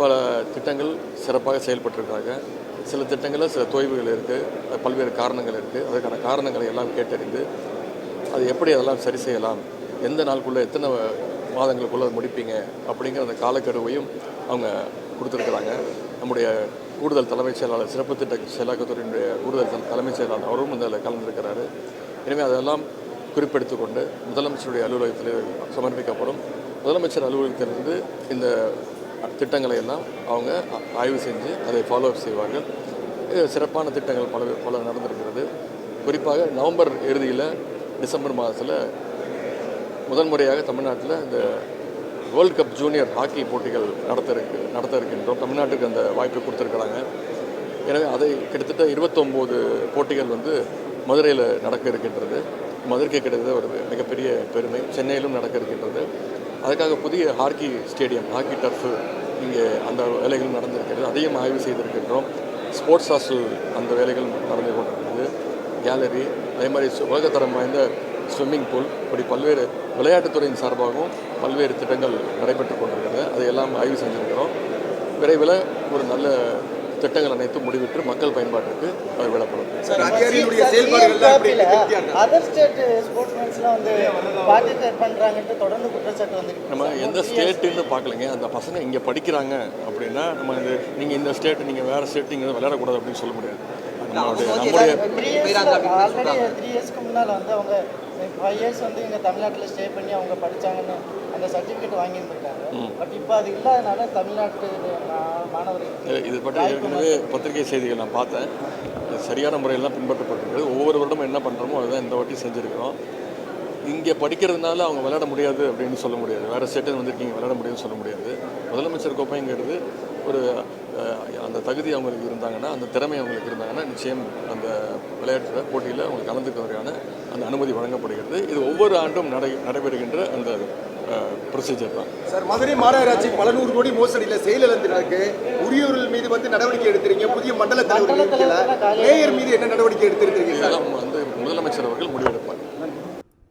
பல திட்டங்கள் சிறப்பாக செயல்பட்டிருக்காங்க. சில திட்டங்களில் சில தொய்வுகள் இருக்குது பல்வேறு காரணங்கள் இருக்குது அதுக்கான காரணங்களை எல்லாம் கேட்டறிந்து அது எப்படி அதெல்லாம் சரி செய்யலாம்? எந்த நாளுக்குள்ளே எத்தனை மாதங்களுக்குள்ளே முடிப்பீங்க? அப்படிங்கிற அந்த காலக்கெடுவையும் அவங்க கொடுத்துருக்குறாங்க. நம்முடைய கூடுதல் தலைமைச் செயலாளர் சிறப்பு திட்ட செயலாக்கத்துறையினுடைய கூடுதல் தலைமைச் செயலாளர் அவரும் அதில் கலந்துருக்கிறாரு. எனவே அதெல்லாம் குறிப்பெடுத்து கொண்டு முதலமைச்சருடைய அலுவலகத்தில் சமர்ப்பிக்கப்படும். முதலமைச்சர் அலுவலகத்திலிருந்து இந்த திட்டங்களை எல்லாம் அவங்க ஆய்வு செஞ்சு அதை ஃபாலோ அப் செய்வார்கள் சிறப்பான திட்டங்கள் பல பல நடந்திருக்கிறது. குறிப்பாக நவம்பர் இறுதியில் டிசம்பர் மாதத்தில் முதன்முறையாக தமிழ்நாட்டில் இந்த வேர்ல்ட் கப் ஜூனியர் ஹாக்கி போட்டிகள் நடத்த இருக்கு நடத்த இருக்கின்றோம். தமிழ்நாட்டுக்கு அந்த வாய்ப்பு கொடுத்துருக்குறாங்க. எனவே அதை கிட்டத்தட்ட இருபத்தொம்போது போட்டிகள் வந்து மதுரையில் நடக்க இருக்கின்றது. மதுரைக்கு கிடைத்த ஒரு மிகப்பெரிய பெருமை. சென்னையிலும் நடக்க இருக்கின்றது. அதுக்காக புதிய ஹாக்கி ஸ்டேடியம் ஹாக்கி டர்ஃபு இங்கே அந்த வேலைகள் நடந்திருக்கிறது. அதையும் ஆய்வு செய்திருக்கின்றோம். ஸ்போர்ட்ஸ் ஹாஸ்டல் அந்த வேலைகள் நடந்து கொண்டிருக்கிறது. கேலரி அதே மாதிரி உலகத்தரம் வாய்ந்த ஸ்விம்மிங் பூல் இப்படி பல்வேறு விளையாட்டுத்துறையின் சார்பாகவும் பல்வேறு திட்டங்கள் நடைபெற்று கொண்டிருக்கிறது. அதையெல்லாம் ஆய்வு செஞ்சுருக்கிறோம். விரைவில் ஒரு நல்ல திட்டங்கள் அனைத்தும் முடிவிட்டு மக்கள் பயன்பாட்டிற்கு அது விடப்படும் நம்ம எந்த ஸ்டேட்டுன்னு பார்க்கலைங்க. அந்த பசங்க இங்கே படிக்கிறாங்க அப்படின்னா நம்ம இந்த நீங்கள் இந்த ஸ்டேட் நீங்கள் வேறு ஸ்டேட் நீங்கள் விளையாடக்கூடாது அப்படின்னு சொல்ல முடியாது. நம்மளுடைய நம்முடைய த்ரீ இயர்ஸ் ஆல்ரெடி த்ரீ இயர்ஸ்க்கு முன்னால் வந்து அவங்க ஃபைவ் இயர்ஸ் வந்து இங்கே தமிழ்நாட்டில் ஸ்டே பண்ணி அவங்க படிச்சாங்கன்னு அந்த சர்டிஃபிகேட் வாங்கியிருந்திருக்காங்க. பட் இப்போ அது இல்லாதனால தமிழ்நாட்டு மாணவர்கள் இது பற்றி ஏற்கனவே பத்திரிகை செய்திகள் நான் பார்த்தேன். சரியான முறையில் தான் பின்பற்றப்பட்டிருக்கிறது. ஒவ்வொரு வருடமும் என்ன பண்ணுறோமோ அதுதான் இந்த வாட்டி செஞ்சுருக்கிறோம். இங்கே படிக்கிறதுனால அவங்க விளையாட முடியாது அப்படின்னு சொல்ல முடியாது. வேறு ஸ்டேட்டில் வந்திருக்கீங்க விளையாட முடியும்னு சொல்ல முடியாது. முதலமைச்சர் கோப்பைங்கிறது ஒரு அந்த தகுதி அவங்களுக்கு இருந்தாங்கன்னா அந்த திறமை அவங்களுக்கு இருந்தாங்கன்னா நிச்சயம் அந்த விளையாட்டு போட்டியில் அவங்களுக்கு கலந்துக்கிறதுக்கான அந்த அனுமதி வழங்கப்படுகிறது. இது ஒவ்வொரு ஆண்டும் நடை நடைபெறுகின்ற அந்த ப்ரொசீஜர் தான். சார் மதுரை மாநகராட்சி பல நூறு கோடி மோசடியில் செயலிழந்திருக்கு உரியவர்கள் மீது வந்து நடவடிக்கை எடுத்திருக்கீங்க. புதிய மண்டல தலைவர் இருக்கல மேயர் மீது என்ன நடவடிக்கை எடுத்திருக்கீங்க வந்து முதலமைச்சர் அவர்கள் முடிவெடுப்பார்.